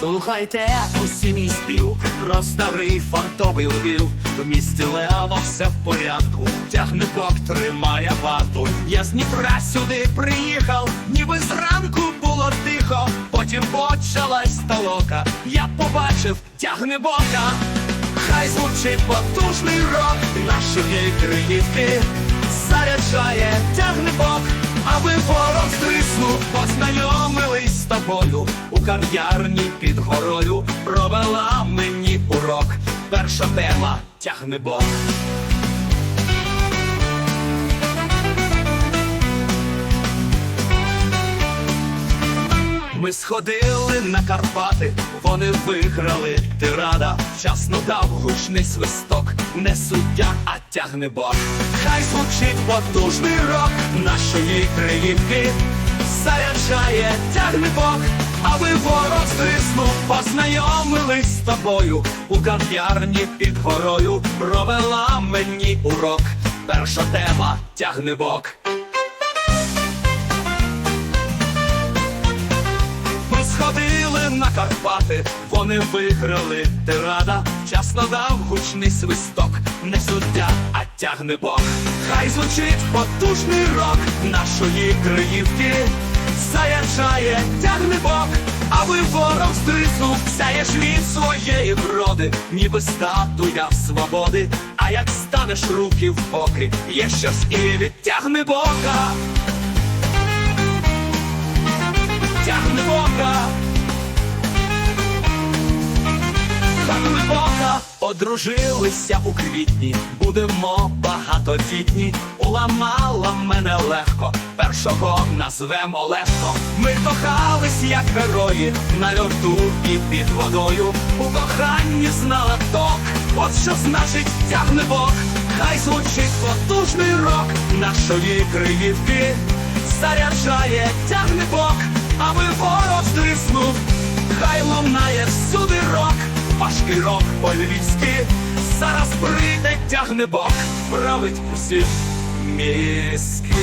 Слухайте усі мій спів про старий фартовий львів В місті Лево все в порядку, тягне бок, тримає варту. Я з Дніпра сюди приїхав, ніби зранку було тихо, потім почалась толока. Я побачив, тягне бока, хай звучить потужний рок нашої країнки, заряджає, аби ворог стиснув, познайомились з тобою у кав'ярні під горою провела мені урок. Перша тема тягне бок. Ми сходили на Карпати, вони виграли тирада. Вчасно дав гучний свисток, не суддя, а тягне бок. Хай звучить потужний рок нашої країнки, заряджає, тягне бок, аби ворог стиснув, познайомились з тобою у кав'ярні під горою. Провела мені урок. Перша тема тягне бок. Ми сходили на Карпати, вони виграли тирада. Вчасно дав гучний свисток, не суддя, а тягне бок. Хай звучить потужний рок нашої краївки, заряджає, тягне бок, аби ворог стиснув, сяєш від своєї вроди, ніби статуя свободи. А як станеш руки в боки, є щось і відтягне бока. Одружилися у квітні, будемо багатодітні. Уламала мене легко, першого назвемо легко. Ми кохались, як герої, на льоту і під водою. У коханні знала ток, от що значить тягне бок. Хай звучить потужний рок нашої криївки, заряджає, тягне рок по-львівськи, зараз прийде, тягне бок, править усі мізки.